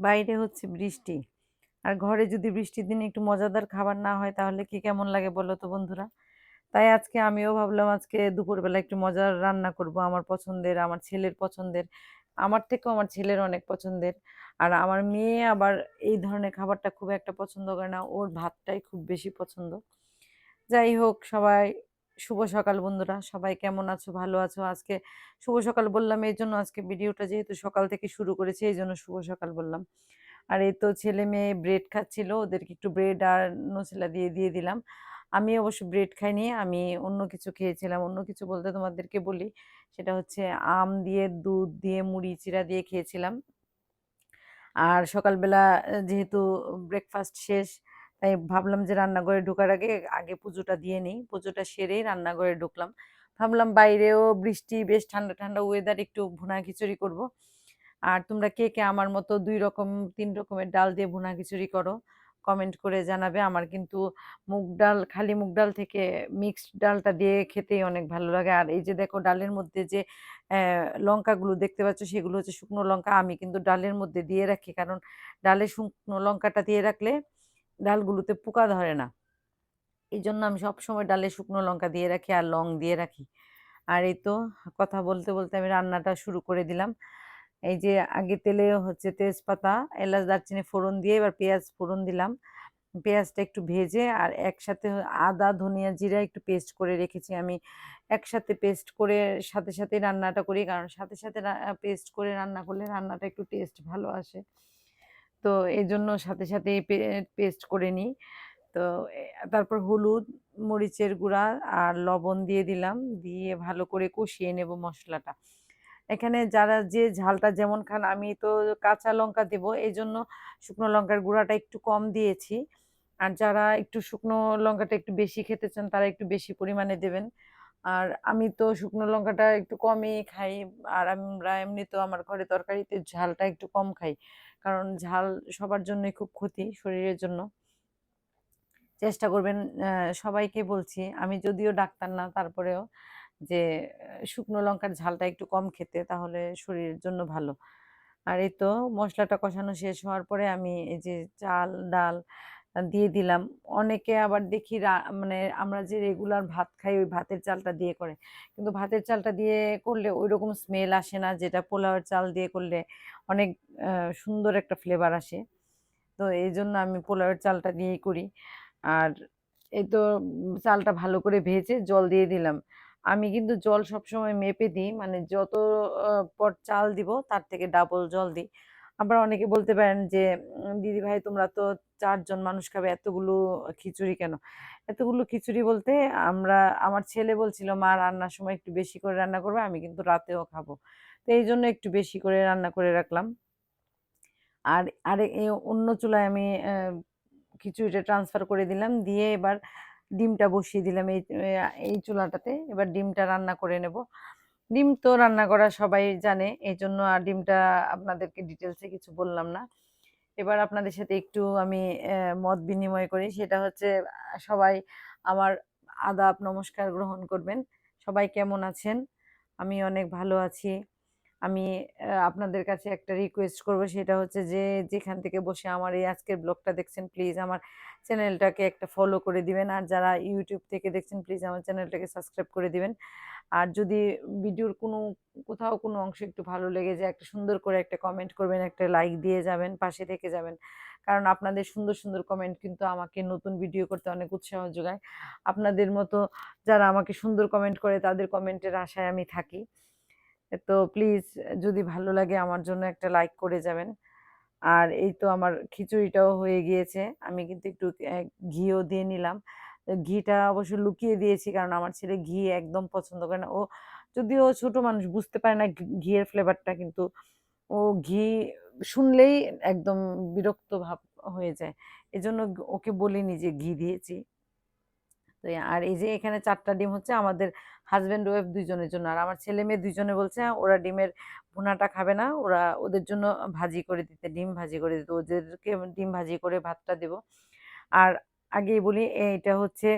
বাইরে হচ্ছে বৃষ্টি। আর ঘরে যদি বৃষ্টির দিনে একটু মজাদার খাবার না হয়, তাহলে কি কেমন লাগে বলো তো বন্ধুরা? তাই আজকে আমিও ভাবলাম আজকে দুপুরবেলা একটু মজার রান্না করব, আমার পছন্দের, আমার ছেলের পছন্দের, আমার থেকেও আমার ছেলের অনেক পছন্দের। আর আমার মেয়ে আবার এই ধরনের খাবারটা খুব একটা পছন্দ করে না, ওর ভাতটাই খুব বেশি পছন্দ। যাই হোক, সবাই শুভ সকাল বন্ধুরা। সবাই কেমন আছো? ভালো আছো? আজকে শুভ সকাল বললাম, এই জন্য আজকে ভিডিওটা যেহেতু সকাল থেকে শুরু করেছি, এই জন্য শুভ সকাল বললাম। আর এই তো ছেলে মেয়ে ব্রেড খাচ্ছিল, ওদেরকে একটু ব্রেড আর নসিলা দিয়ে দিয়ে দিলাম। আমি অবশ্য ব্রেড খাইনি, আমি অন্য কিছু খেয়েছিলাম। অন্য কিছু বলতে তোমাদেরকে বলি, সেটা হচ্ছে আম দিয়ে, দুধ দিয়ে, মুড়ি চিরা দিয়ে খেয়েছিলাম। আর সকালবেলা যেহেতু ব্রেকফাস্ট শেষ তাই ভাবলাম যে রান্নাঘরে ঢোকার আগে আগে পুজোটা দিয়ে নিই। পুজোটা সেরেই রান্নাঘরে ঢুকলাম। ভাবলাম বাইরেও বৃষ্টি, বেশ ঠান্ডা ঠান্ডা ওয়েদার একটু ভুনা খিচুড়ি করব। আর তোমরা কে কে আমার মতো দুই রকম, তিন রকমের ডাল দিয়ে ভুনা খিচুড়ি করো কমেন্ট করে জানাবে। আমার কিন্তু মুগ ডাল, খালি মুগ ডাল থেকে মিক্সড ডালটা দিয়ে খেতেই অনেক ভালো লাগে। আর এই যে দেখো ডালের মধ্যে যে লঙ্কাগুলো দেখতে পাচ্ছ, সেগুলো হচ্ছে শুকনো লঙ্কা। আমি কিন্তু ডালের মধ্যে দিয়ে রাখি। কারণ ডালে শুকনো লঙ্কাটা দিয়ে রাখলে ডালগুলোতে পোকা ধরে না। এই জন্য আমি সবসময় ডালে শুকনো লঙ্কা দিয়ে রাখি আর লং দিয়ে রাখি। আর এই তো কথা বলতে বলতে আমি রান্নাটা শুরু করে দিলাম। এই যে আগে তেলে হচ্ছে তেজপাতা, এলাচ, দারচিনি ফোড়ন দিয়ে এবার পেঁয়াজ ফোড়ন দিলাম। পেঁয়াজটা একটু ভেজে আর একসাথে আদা, ধনিয়া, জিরা একটু পেস্ট করে রেখেছি। আমি একসাথে পেস্ট করে সাথে সাথে রান্নাটা করি, কারণ সাথে সাথে পেস্ট করে রান্না করলে রান্নাটা একটু টেস্ট ভালো আসে। তো এই জন্য সাথে সাথে পেস্ট করে নিই। তো তারপর হলুদ, মরিচের গুঁড়া আর লবণ দিয়ে দিলাম। দিয়ে ভালো করে কষিয়ে নেব মশলাটা। এখানে যারা যে ঝালটা যেমন খান, আমি তো কাঁচা লঙ্কা দেব। এই জন্য শুকনো লঙ্কার গুঁড়াটা একটু কম দিয়েছি। আর যারা একটু শুকনো লঙ্কাটা একটু বেশি খেতে চান, তারা একটু বেশি পরিমাণে দেবেন। আর আমি তো শুকনো লঙ্কাটা একটু কমই খাই। আর আমরা এমনি তো আমার ঘরে তরকারিতে ঝালটা একটু কম খাই। কারণ ঝাল সবার জন্যই খুব ক্ষতি শরীরের জন্য। চেষ্টা করবেন সবাইকে বলছি, আমি যদিও ডাক্তার না, তারপরেও যে, শুকনো লঙ্কার ঝালটা একটু কম খেতে, তাহলে শরীরের জন্য ভালো। আর এই তো মশলাটা কষানো শেষ হওয়ার পরে আমি এই যে চাল, ডাল দিয়ে দিলাম। অনেকে আবার দেখি মানে আমরা যে রেগুলার ভাত খাই, ওই ভাতের চালটা দিয়ে করে। কিন্তু ভাতের চালটা দিয়ে করলে ওই রকম স্মেল আসে না, যেটা পোলাওয়ের চাল দিয়ে করলে অনেক সুন্দর একটা ফ্লেভার আসে। তো এই জন্য আমি পোলাওয়ের চালটা দিয়েই করি। আর এই তো চালটা ভালো করে ভেজে জল দিয়ে দিলাম। আমি কিন্তু জল সবসময় মেপে দিই মানে যত পর চাল দিব, তার থেকে ডাবল জল দিই। আবার অনেকে বলতে পারেন যে দিদি ভাই, তোমরা তো চারজন মানুষ খাবে, এতগুলো খিচুড়ি কেন? এতগুলো খিচুড়ি বলতে আমরা, আমার ছেলে বলছিল, মা, রান্নার সময় একটু বেশি করে রান্না করবে, আমি কিন্তু রাতেও খাব। তো এই জন্য একটু বেশি করে রান্না করে রাখলাম। আর আর অন্য চুলায় আমি খিচুড়িটা ট্রান্সফার করে দিলাম, দিয়ে এবার ডিমটা বসিয়ে দিলাম এই এই চুলাটাতে। এবার ডিমটা রান্না করে নেব। ডিম তো রান্না করা সবাই জানে এই জন্য আর ডিমটা আপনাদেরকে ডিটেলসে কিছু বললাম না। এবার আপনাদের সাথে একটু আমি মত বিনিময় করি, সেটা হচ্ছে, সবাই আমার আদাব নমস্কার গ্রহণ করবেন। সবাই কেমন আছেন? আমি অনেক ভালো আছি। আমি আপনাদের কাছে একটা রিকোয়েস্ট করব। সেটা হচ্ছে যে, যেখান থেকে বসে আমার এই আজকের ব্লগটা দেখছেন প্লিজ আমার চ্যানেলটাকে একটা ফলো করে দিবেন। আর যারা ইউটিউব থেকে দেখছেন প্লিজ আমার চ্যানেলটাকে সাবস্ক্রাইব করে দিবেন। আর যদি ভিডিওর কোনো, কোথাও কোনো অংশ একটু ভালো লেগে যায়, একটা সুন্দর করে একটা কমেন্ট করবেন, একটা লাইক দিয়ে যাবেন, পাশে থেকে যাবেন। কারণ আপনাদের সুন্দর সুন্দর কমেন্ট কিন্তু আমাকে নতুন ভিডিও করতে অনেক উৎসাহ যোগায়। আপনাদের মতো যারা আমাকে সুন্দর কমেন্ট করে, তাদের কমেন্টের আশায় আমি থাকি। তো প্লিজ যদি ভালো লাগে আমার জন্য একটা লাইক করে যাবেন। আর এই তো আমার খিচুড়িটাও হয়ে গিয়েছে। আমি কিন্তু একটু ঘিও দিয়ে নিলাম। ঘিটা অবশ্য লুকিয়ে দিয়েছি কারণ আমার ছেলে ঘি একদম পছন্দ করে না। ও যদিও ছোট মানুষ, বুঝতে পারে না ঘিয়ের ফ্লেভারটা কিন্তু ও ঘি শুনলেই একদম বিরক্ত ভাব হয়ে যায়। এজন্য ওকে বলিনি যে ঘি দিয়েছি। তো আর এই যে এখানে চারটা ডিম হচ্ছে আমাদের হাজব্যান্ড ওয়েফ দুইজনের জন্য। আর আমার ছেলে মেয়ে দুইজনে বলছে, ওরা ডিমের ভুনাটা খাবে না, ওরা ওদের জন্য ভাজি করে দিতে, ডিম ভাজি করে দিতে, ওদেরকে ডিম ভাজি করে ভাতটা দেব। আর আগেই বলি এটা হচ্ছে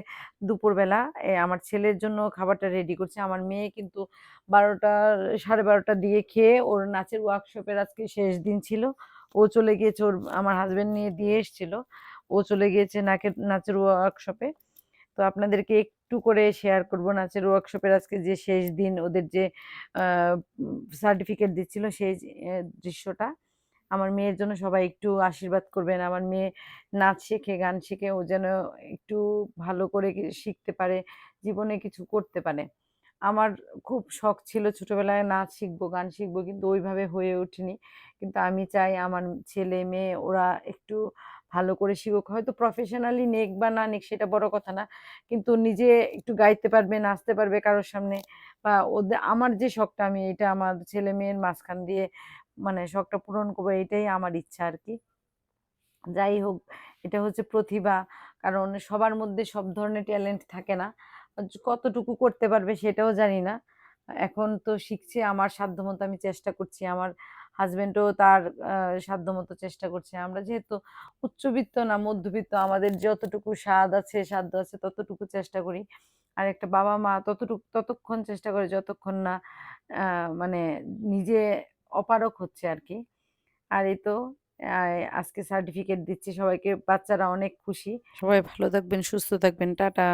দুপুরবেলা আমার ছেলের জন্য খাবারটা রেডি করছে। আমার মেয়ে কিন্তু বারোটা, সাড়ে বারোটা দিয়ে খেয়ে ওর নাচের ওয়ার্কশপের আজকে শেষ দিন ছিল। ও চলে গিয়েছে, ওর, আমার হাজব্যান্ড নিয়ে দিয়ে এসেছিল। ও চলে গিয়েছে নাকের, নাচের ওয়ার্কশপে তো আপনাদেরকে একটু করে শেয়ার করব। নাচের ওয়ার্কশপের আজকে যে শেষ দিন ওদের যে সার্টিফিকেট দিচ্ছিল সেই দৃশ্যটা, আমার মেয়ের জন্য সবাই একটু আশীর্বাদ করবেন। আমার মেয়ে নাচ শেখে, গান শেখে, ও যেন একটু ভালো করে শিখতে পারে, জীবনে কিছু করতে পারে। আমার খুব শখ ছিল ছোটবেলায় নাচ শিখব, গান শিখব, কিন্তু ওইভাবে হয়ে ওঠেনি। কিন্তু আমি চাই আমার ছেলে, মেয়ে, ওরা একটু ভালো করে শিখুক। হয়তো প্রফেশনালি নেক বা না নেক সেটা বড় কথা না। কিন্তু নিজে একটু গাইতে পারবে, নাচতে পারবে কারোর সামনে। বা ওদের আমার যে শখটা, আমি এটা আমার ছেলে মেয়ের মাঝখান দিয়ে মানে শখটা পূরণ করব, এটাই আমার ইচ্ছা আর কি। যাই হোক, এটা হচ্ছে প্রতিভা। কারণ সবার মধ্যে সব ধরনের ট্যালেন্ট থাকে না। কতটুকু করতে পারবে সেটাও জানি না। এখন তো শিখছে, আমার সাধ্যমতো আমি চেষ্টা করছি। আমার হাজবেন্ডও তার সাধ্যমতো চেষ্টা করছে। আমরা যেহেতু উচ্চবিত্ত না, মধ্যবিত্ত, আমাদের যতটুকু স্বাদ আছে, সাধ্য আছে, ততটুকু চেষ্টা করি। আর একটা বাবা মা ততটুকু, ততক্ষণ চেষ্টা করে, যতক্ষণ না মানে নিজে অপারক হচ্ছে আর কি। আর এই তো আজকে সার্টিফিকেট দিচ্ছি, সবাইকে, বাচ্চারা অনেক খুশি। সবাই ভালো থাকবেন, সুস্থ থাকবেন, টাটা।